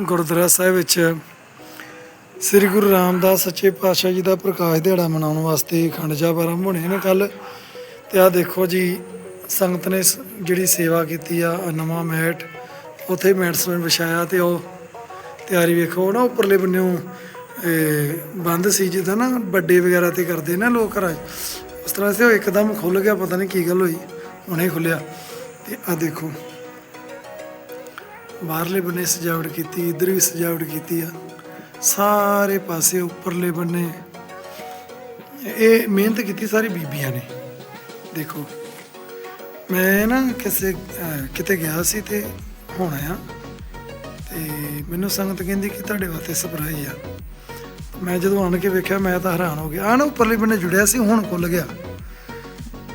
ਗੁਰਦੁਆਰਾ ਸਾਹਿਬ ਵਿੱਚ ਸ੍ਰੀ ਗੁਰੂ ਰਾਮਦਾਸ ਸੱਚੇ ਪਾਤਸ਼ਾਹ ਜੀ ਦਾ ਪ੍ਰਕਾਸ਼ ਦਿਹਾੜਾ ਮਨਾਉਣ ਵਾਸਤੇ ਅਖੰਡ ਜਾਪ ਆਰੰਭ ਹੋਣੇ ਨੇ ਕੱਲ ਤੇ ਆ ਦੇਖੋ ਜੀ, ਸੰਗਤ ਨੇ ਸ- ਜਿਹੜੀ ਸੇਵਾ ਕੀਤੀ ਆ ਨਵਾਂ ਮੈਟ, ਉਥੇ ਮੈਟ ਸਮੇਂ ਵਿਛਾਇਆ ਤੇ ਉਹ ਤਿਆਰੀ ਵੇਖੋ ਨਾ ਉੱਪਰਲੇ ਬੰਨਿਓ ਬੰਦ ਸੀ ਜਿੱਦਾਂ ਨਾ ਵੱਡੇ ਵਗੈਰਾ ਤੇ ਕਰਦੇ ਨਾ ਲੋਕ ਘਰਾਂ 'ਚ। ਉਸ ਤਰ੍ਹਾਂ ਸੇ ਉਹ ਇੱਕਦਮ ਖੁੱਲ ਗਿਆ, ਪਤਾ ਨਹੀਂ ਕੀ ਗੱਲ ਹੋਈ, ਹੁਣੇ ਖੁੱਲਿਆ ਤੇ ਆ ਦੇਖੋ। ਬਾਹਰਲੇ ਬੰਨੇ ਸਜਾਵਟ ਕੀਤੀ, ਇਧਰ ਵੀ ਸਜਾਵਟ ਕੀਤੀ ਆ। ਸਾਰੇ ਪਾਸੇ ਉੱਪਰਲੇ ਬੰਨੇ। ਇਹ ਮਿਹਨਤ ਕੀਤੀ ਸਾਰੀ ਬੀਬੀਆਂ ਨੇ। ਦੇਖੋ, ਮੈਂ ਨਾ ਕਿਸੇ ਕਿਤੇ ਗਿਆ ਸੀ ਤੇ ਹੁਣ ਆਇਆ। ਤੇ ਮੈਨੂੰ ਸੰਗਤ ਕਹਿੰਦੀ ਕਿ ਤੁਹਾਡੇ ਵਾਸਤੇ ਸਰਪ੍ਰਾਈਜ਼ ਆ। ਮੈਂ ਜਦੋਂ ਆਣ ਕੇ ਵੇਖਿਆ, ਮੈਂ ਤਾਂ ਹੈਰਾਨ ਹੋ ਗਿਆ। ਆ ਨਾ ਉੱਪਰਲੇ ਬੰਨੇ ਜੁੜਿਆ ਸੀ, ਹੁਣ ਖੁੱਲ ਗਿਆ।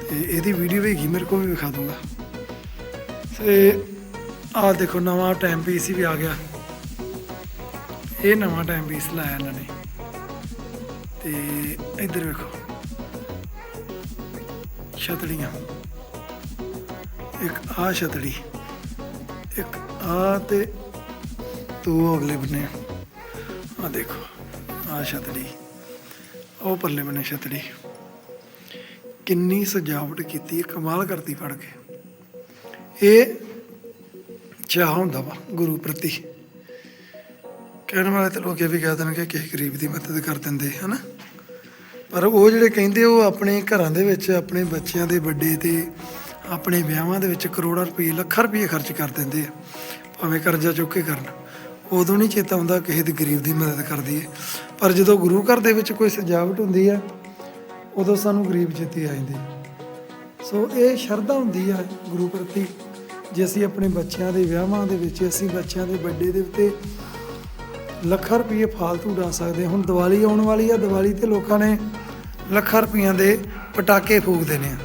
ਤੇ ਇਹਦੀ ਵੀਡੀਓ ਹੈਗੀ ਮੇਰੇ ਕੋਲ ਵੀ ਵਿਖਾ ਦੂੰਗਾ। ਤੇ ਆਹ ਦੇਖੋ ਨਵਾਂ ਟਾਈਮ ਪੀਸ ਵੀ ਆ ਗਿਆ। ਇਹ ਨਵਾਂ ਟਾਈਮ ਪੀਸ ਲਾਇਆ ਇਹਨਾਂ ਨੇ। ਤੇ ਇੱਧਰ ਵੇਖੋ। ਛਤੜੀਆਂ। ਇੱਕ ਆ ਛਤੜੀ ਇੱਕ ਆ ਤੇ ਦੋ ਅਗਲੇ ਬੰਨੇ ਆ। ਦੇਖੋ ਆ ਛਤੜੀ। ਉਹ ਪਰਲੇ ਬੰਨੇ ਛਤੜੀ। ਕਿੰਨੀ ਸਜਾਵਟ ਕੀਤੀ ਹੈ, ਕਮਾਲ ਕਰਤੀ ਫੜ ਕੇ। ਇਹ ਚਾਹ ਹੁੰਦਾ ਵਾ, ਗੁਰੂ ਪ੍ਰਤੀ। ਕਹਿਣ ਵਾਲੇ ਤੇ ਲੋਕ ਇਹ ਵੀ ਕਹਿ ਦੇਣਗੇ ਕਿਸੇ ਗਰੀਬ ਦੀ ਮਦਦ ਕਰ ਦਿੰਦੇ, ਹਨਾ? ਪਰ ਉਹ ਜਿਹੜੇ ਕਹਿੰਦੇ ਉਹ ਆਪਣੇ ਘਰਾਂ ਦੇ ਵਿੱਚ, ਆਪਣੇ ਬੱਚਿਆਂ ਦੇ ਵੱਡੇ ਤੇ ਆਪਣੇ ਵਿਆਹਾਂ ਦੇ ਵਿੱਚ ਕਰੋੜਾਂ ਰੁਪਏ, ਲੱਖਾਂ ਰੁਪਏ ਖਰਚ ਕਰ ਦਿੰਦੇ ਆ, ਭਾਵੇਂ ਕਰਜ਼ਾ ਚੁੱਕ ਕੇ ਕਰਨ। ਉਦੋਂ ਨਹੀਂ ਚੇਤਾ ਹੁੰਦਾ ਕਿਸੇ ਦੇ ਗਰੀਬ ਦੀ ਮਦਦ ਕਰਦੀ ਹੈ ਪਰ ਜਦੋਂ ਗੁਰੂ ਘਰ ਦੇ ਵਿੱਚ ਕੋਈ ਸਜਾਵਟ ਹੁੰਦੀ ਆ, ਉਦੋਂ ਸਾਨੂੰ ਗਰੀਬ ਚੇਤੇ ਆ ਜਾਂਦੇ ਸੋ ਇਹ ਸ਼ਰਧਾ ਹੁੰਦੀ ਆ ਗੁਰੂ ਪ੍ਰਤੀ। ਜੇ ਅਸੀਂ ਆਪਣੇ ਬੱਚਿਆਂ ਦੇ ਵਿਆਹਾਂ ਦੇ ਵਿੱਚ ਅਸੀਂ ਬੱਚਿਆਂ ਦੇ ਵੱਡੇ ਦੇ ਉੱਤੇ ਲੱਖਾਂ ਰੁਪਏ ਫਾਲਤੂ ਡਾ ਸਕਦੇ ਹੁਣ ਦੀਵਾਲੀ ਆਉਣ ਵਾਲੀ ਆ, ਦੀਵਾਲੀ ਤੇ ਲੋਕਾਂ ਨੇ ਲੱਖਾਂ ਰੁਪਈਆਂ ਦੇ ਪਟਾਕੇ ਫੂਕਦੇ ਨੇ ਆ।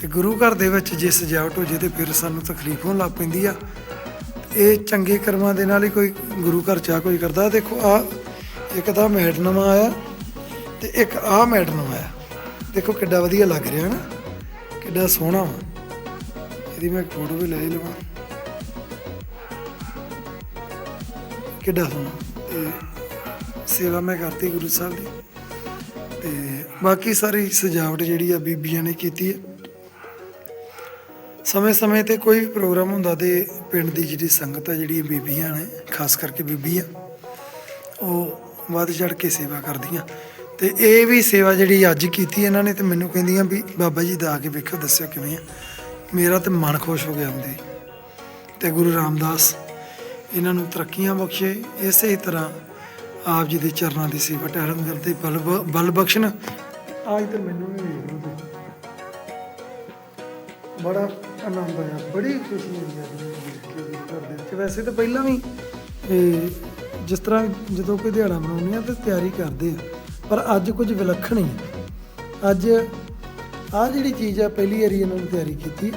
ਤੇ ਗੁਰੂ ਘਰ ਦੇ ਵਿੱਚ ਜੇ ਸਜਾਵਟ ਹੋ ਜੇ ਤੇ ਫਿਰ ਸਾਨੂੰ ਤਕਲੀਫ ਹੋਣ ਲੱਗ ਪੈਂਦੀ ਆ। ਇਹ ਚੰਗੇ ਕਰਮਾਂ ਦੇ ਨਾਲ ਹੀ ਕੋਈ ਗੁਰੂ ਘਰ ਚਾ ਕੋਈ ਕਰਦਾ। ਦੇਖੋ, ਆ ਇੱਕ ਤਾਂ ਮੈਟ ਨਵਾਂ ਆਇਆ ਤੇ ਇੱਕ ਆ ਮੈਟ ਨਵਾਂ ਆਇਆ। ਦੇਖੋ ਕਿੱਡਾ ਵਧੀਆ ਲੱਗ ਰਿਹਾ ਨਾ, ਕਿੱਡਾ ਸੋਹਣਾ ਵਾ। ਇਹਦੀ ਮੈਂ ਫੋਟੋ ਵੀ ਲੈ ਹੀ ਲਵਾਂ। ਕਿੱਡਾ ਸੋਹਣਾ। ਤੇ ਸੇਵਾ ਮੈਂ ਕਰਤੀ ਗੁਰੂ ਸਾਹਿਬ ਦੀ। ਤੇ ਬਾਕੀ ਸਾਰੀ ਸਜਾਵਟ ਜਿਹੜੀ ਆ ਬੀਬੀਆਂ ਨੇ ਕੀਤੀ ਹੈ ਸਮੇਂ-ਸਮੇਂ ਤੇ ਕੋਈ ਵੀ ਪ੍ਰੋਗਰਾਮ ਹੁੰਦਾ ਤੇ ਪਿੰਡ ਦੀ ਜਿਹੜੀ ਸੰਗਤ ਆ ਜਿਹੜੀ ਬੀਬੀਆਂ ਨੇ, ਖਾਸ ਕਰਕੇ ਬੀਬੀਆਂ ਉਹ ਵੱਧ ਚੜ ਕੇ ਸੇਵਾ ਕਰਦੀਆਂ। ਤੇ ਇਹ ਵੀ ਸੇਵਾ ਜਿਹੜੀ ਅੱਜ ਕੀਤੀ ਇਹਨਾਂ ਨੇ, ਤੇ ਮੈਨੂੰ ਕਹਿੰਦੀਆਂ ਵੀ ਬਾਬਾ ਜੀ ਦਾ ਆ ਕੇ ਵੇਖੋ, ਦੱਸਿਓ ਕਿਵੇਂ ਆ। ਮੇਰਾ ਤੇ ਮਨ ਖੁਸ਼ ਹੋ ਗਿਆ ਹੁੰਦੇ ਤੇ ਗੁਰੂ ਰਾਮਦਾਸ ਇਹਨਾਂ ਨੂੰ ਤਰੱਕੀਆਂ ਬਖਸ਼ੇ, ਇਸੇ ਹੀ ਤਰ੍ਹਾਂ ਆਪ ਜੀ ਦੇ ਚਰਨਾਂ ਦੀ ਸੇਵਾ ਟਹਿਰਨ ਕਰਦੇ ਬਲ ਬਲ ਬਖਸ਼ਣ। ਅੱਜ ਤੇ ਮੈਨੂੰ ਵੀ ਵੇਖ ਲਓ ਤੁਸੀਂ। ਬੜਾ ਆਨੰਦ ਆਇਆ, ਬੜੀ ਖੁਸ਼ੀ ਹੋਈ ਆ ਮੈਨੂੰ ਦੇਖ ਕੇ ਵੈਸੇ ਤਾਂ ਪਹਿਲਾਂ ਵੀ ਜਿਸ ਤਰ੍ਹਾਂ ਜਦੋਂ ਕੋਈ ਦਿਹਾੜਾ ਮਨਾਉਂਦੇ ਆ ਤਾਂ ਤਿਆਰੀ ਕਰਦੇ ਆ, ਪਰ ਅੱਜ ਕੁਝ ਵਿਲੱਖਣ ਹੀ ਅੱਜ ਆ ਜਿਹੜੀ ਚੀਜ਼ ਆ, ਪਹਿਲੀ ਵਾਰੀ ਇਹਨਾਂ ਨੇ ਤਿਆਰੀ ਕੀਤੀ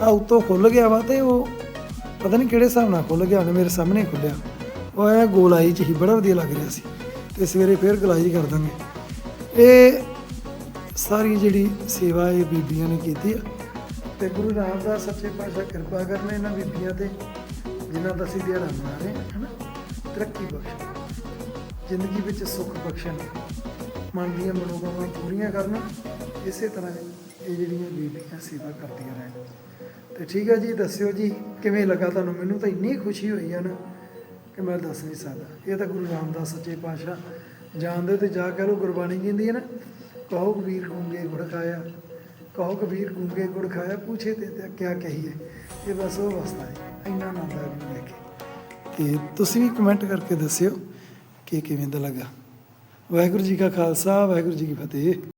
ਆ ਉੱਤੋਂ ਖੁੱਲ ਗਿਆ ਵਾ ਤੇ ਉਹ ਪਤਾ ਨਹੀਂ ਕਿਹੜੇ ਹਿਸਾਬ ਨਾਲ ਖੁੱਲ ਗਿਆ, ਉਹਨੇ ਮੇਰੇ ਸਾਹਮਣੇ ਖੁੱਲਿਆ ਉਹ ਐ ਗੋਲਾਈ ਚ ਹੀ ਬੜਾ ਵਧੀਆ ਲੱਗ ਰਿਹਾ ਸੀ ਤੇ ਸਵੇਰੇ ਫੇਰ ਗਲਾਈ ਕਰ ਦਾਂਗੇ। ਇਹ ਸਾਰੀ ਜਿਹੜੀ ਸੇਵਾ ਇਹ ਬੀਬੀਆਂ ਨੇ ਕੀਤੀ ਆ, ਤੇ ਗੁਰੂ ਰਾਮਦਾਸ ਸੱਚੇ ਪਾਤਸ਼ਾਹ ਕਿਰਪਾ ਕਰਨੇ ਇਹਨਾਂ ਬੀਬੀਆਂ ਤੇ, ਜਿਨ੍ਹਾਂ ਦਾ ਅਸੀਂ ਦਿਹਾੜਾ ਮਨਾ ਰਹੇ ਹਾਂ, ਹਨਾ? ਤਰੱਕੀ ਬਖਸ਼ਣ, ਜ਼ਿੰਦਗੀ ਵਿੱਚ ਸੁੱਖ ਬਖਸ਼ਣ, ਮਨ ਦੀਆਂ ਮਨੋਕਾਮਨਾ ਪੂਰੀਆਂ ਕਰਨ ਇਸੇ ਤਰ੍ਹਾਂ ਇਹ ਜਿਹੜੀਆਂ ਬੀਬੀਆਂ ਸੇਵਾ ਕਰਦੀਆਂ ਰਹਿਣ ਤੇ ਠੀਕ ਹੈ ਜੀ, ਦੱਸਿਓ ਜੀ, ਕਿਵੇਂ ਲੱਗਾ ਤੁਹਾਨੂੰ? ਮੈਨੂੰ ਤਾਂ ਇੰਨੀ ਖੁਸ਼ੀ ਹੋਈ ਆ ਨਾ ਕਿ ਮੈਂ ਦੱਸ ਨਹੀਂ ਸਕਦਾ। ਇਹ ਤਾਂ ਗੁਰੂ ਰਾਮਦਾਸ ਸੱਚੇ ਪਾਤਸ਼ਾਹ। ਜਾਣਦੇ ਤੇ ਜਾ ਕੇ ਲੋ ਗੁਰਬਾਣੀ ਕਹਿੰਦੀ ਹੈ ਨਾ, ਕਹੋ ਕਬੀਰ ਗੂੰਗੇ ਗੁੜ ਖਾਇਆ, ਕਹੋ ਕਬੀਰ ਗੂੰਗੇ ਗੁੜ ਖਾਇਆ, ਪੁੱਛੇ ਤੇ ਤੇ ਕਿਆ ਕਹੀਏ। ਇਹ ਬਸ ਉਹ ਅਵਸਥਾ ਹੈ, ਇੰਨਾ ਆਨੰਦ ਆ ਮੈਨੂੰ ਕੇ। ਤੇ ਤੁਸੀਂ ਵੀ ਕਮੈਂਟ ਕਰਕੇ ਦੱਸਿਓ ਕਿ ਕਿਵੇਂ ਦਾ ਲੱਗਾ। ਵਾਹਿਗੁਰੂ ਜੀ ਕਾ ਖਾਲਸਾ, ਵਾਹਿਗੁਰੂ ਜੀ ਕੀ ਫਤਿਹ।